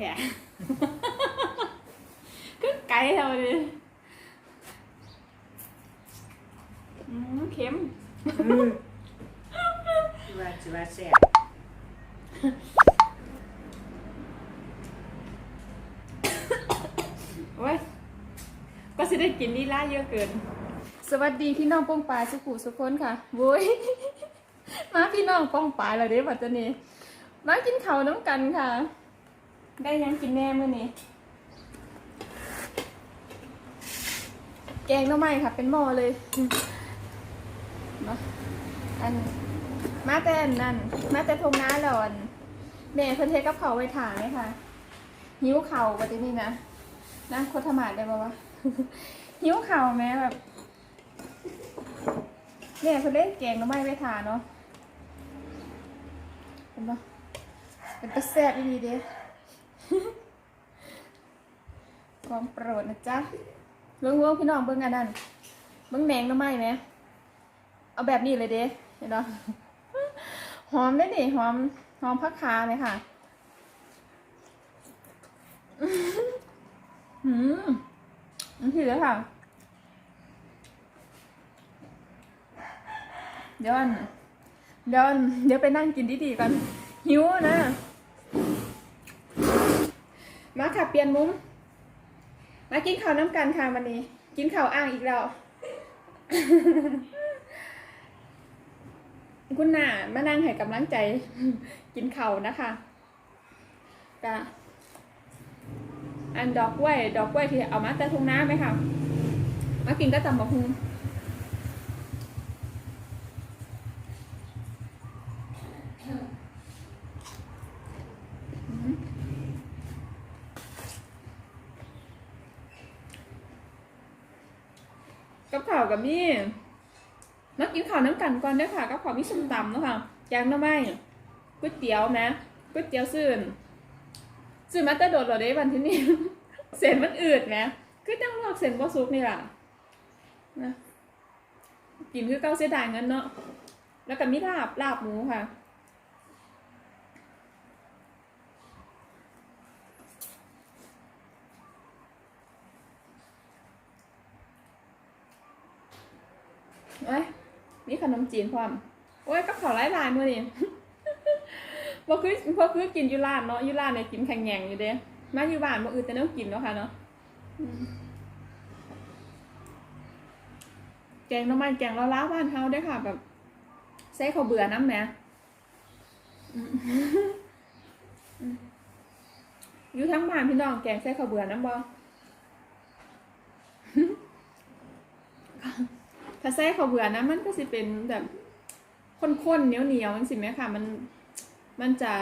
แท้ก็ไกลเท่าเลยอืมเค็มอืมว่าสิว่าแซ่บโอ้ยก็สิได้กินนี่ล่าเยอะเกิน สวัสดีพี่น้องป้องปลายสุขุสุคนค่ะโว้ยมาพี่น้องป้องปลายแล้วเด้บัดนี้มากินข้าวน้ำกันค่ะ ได้ยังกินแน่เมื่อนี้ แกงหน้ำไม้ค่ะ เป็นหม้อเลยมาอันมาแต่นนั่นมาแต่ทงน้าแล้วอันแม่เพิ่นเทกับเขาวไว้ถางเลยค่ะ หิวเข่าวบัดนี้นะนะโคตรมาดได้ปะวะหิวเข่าวแม่แบบเนี่ยเขาเล่นเกงก็ไม่ไปทานเนาะเห็นปะเป็นตะแซ่บดีเด้ ความโปรดนะจ๊ะเบิ้งเบิ้งพี่น้องเบิ้งอันนั้นเบิ้งแหนงก็ไม่ไหม เอาแบบนี้เลยเด้เห็นปะหอมได้ดิหอมหอมพักคาไหมค่ะอืมนี่คือแล้วค่ะ เดี๋ยวอันเดี๋ยวอันเดี๋ยวไปนั่งกินดีๆกัน หิวนะ ค่ะเปลี่ยนมุ้งมากินข้าวน้ำกันค่ะวันนี้ กินข้าวอ่างอีกแล้วคุณหน้ามานั่งให้กำลังใจ กินข้าวนะคะกะอันดอกกล้วย ดอกกล้วยที่เอามาแต่ทุ่งน้ำไหมคะมากินก็ตำบักฮุง กับข่าวกับมี่มากินข้าวน้ำกันก่อนเด้ค่ะกับข่าวมีส้มตำเนาะค่ะแกงน่อไม้ก๋วยเตี๋ยวนะก๋วยเตี๋ยวซื่นซื้อมาแต่โดดเหรอเด้วันที่นี่เส้นมันอืดไหมคือจังลอกเส้นบ่ซุกนี่แหละนะกินคือเก้าเสียดายเงินเนาะแล้วก็มีลาบลาบหมูค่ะ เอ้ยมีขนมจีนพร้อมโอ้ยกับข้าวไลายมือนี่บ่คือบ่คือกินยูร้านเนาะยูร้านเนี่ยกินแข็งแยงอยู่เด้มาอยู่บ้านบ่อื่นแต่เนาะกินเนาะค่ะเนาะแกงน้ำมันแกงลาล้าบ้านเฮาได้ค่ะ แบบใส่ข้าวเบื่อน้ำแมอืมอืมอยู่ทั้งบ้านพี่น้องแกงใส่ข้าวเบื่อน้ำบ่ ถ้าใส่ข้าวเบื่อนะมันก็สิเป็นแบบข้นๆเหนียวๆจังซี่แหมค่ะ มันมันจะ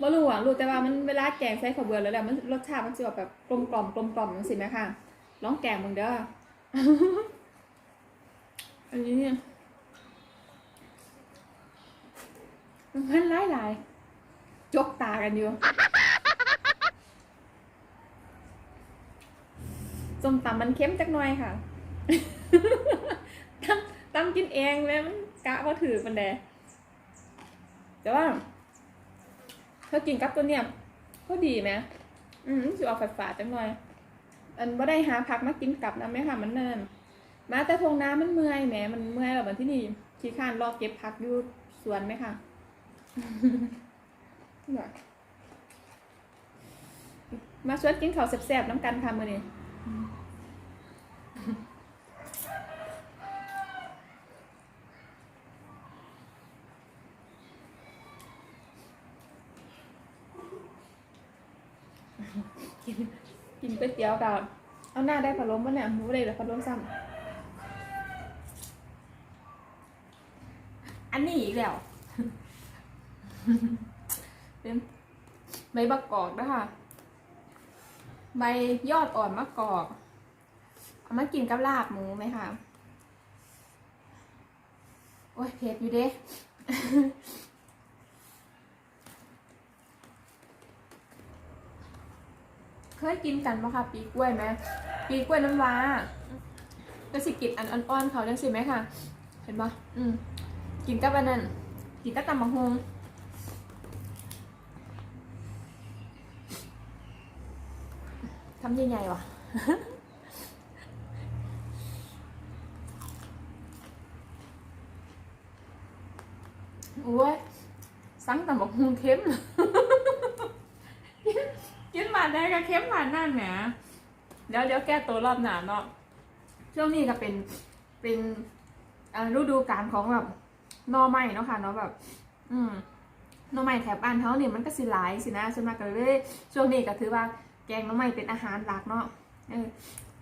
บ่รู้อะรู้แต่ว่ามันเวลาแกงใส่ข้าวเบื่อแล้วแหละมันรสชาติมันจะแบบกลมกล่อมกลมกล่อมจังสิแม่ค่ะลองแกงมึงเด้ออันนี้เนี่ยมันหลายหลายจกตากันอยู่ส้มตำมันเค็มจักหน่อยค่ะ ตำตำกินเองแล้วมันกะว่าถือมันแดแต่ว่าถ้ากินกับตัวเนี้ยก็ดีไหมอืมสิออกฝาดๆจังหน่อยอันว่าได้หาผักมากินกลับนะแม่ค่ะมันเนินมาแต่ทงน้ำมันเมื่อยแหมมันเมื่อยแบบวันที่นี่ขี้ข้านรอเก็บผักอยู่สวนไหมค่ะมาชวนกินข้าวแซ่บๆน้ำกันค่ะมื้อนี้ กินกินก๋วยเตี๋ยวกับเอาหน้าได้ผัดลมปะเนี่ยหมูได้หรือผัดลมซ้ำอันนี้อีกแล้ว เป็นใบบักกอกนะคะใบยอดอ่อนมะกอก เอามากินกับลาบหมูไหมคะ โอ้ยเผ็ดอยู่เด้ คยกินกันบ่คะปีกล้วยไหมปีกล้วยน้ำว้าก็สิกินอันอ่อนๆเขาจังสิไหมค่ะ เห็นปะอืมกินกับอันนั้นกินกับตำบัฮงทำใหญ่ๆวะโอ้ยสั่งตำบักฮงเค็มเลย ได้ก็เข้มหวานนั่นแหมเดี๋ยวเดี๋ยวแก้ตัวรอบหนาเนาะช่วงนี้ก็เป็นเป็นฤดูกาลของแบบหนอไม้เนาะค่ะเนาะแบบ อืมหนอไม้แถบบ้านเขาเนี่ยมันก็สิหลายสินะส่วนมากก็เลยช่วงนี้ก็ถือว่าแกงหนอไม้เป็นอาหารหลักเนาะเออ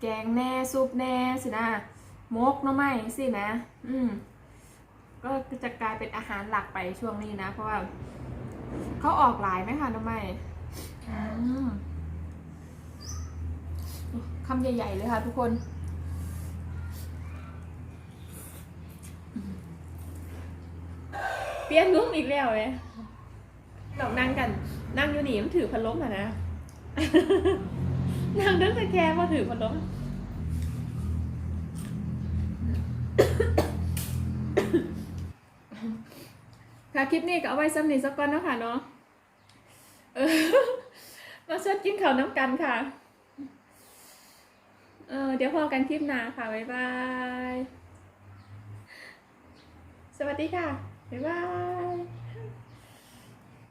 แกงแน่ซุปแน่สินะมกหนอไม้สินะ อืมก็จะกลายเป็นอาหารหลักไปช่วงนี้นะ เพราะว่าเขาออกหลายไหมคะน้องใหม่อืม คำใหญ่ ๆ เลยค่ะทุกคน เปลี่ยนลุกอีกแล้วเลยดอกนั่งกัน นั่งอยู่นี่มันถือพัดลมอะนะ นั่งเดินตะแคงมาถือพัดลมค่ะคลิปนี้ก็เอาไว้ซ้ำนี้สักก่อนเนาะค่ะเนาะมาชดกินข้าวน้ำกันค่ะ ออเดี๋ยวพอกันคลิปหน้าค่ะ บ๊ายบาย สวัสดีค่ะ บ๊ายบาย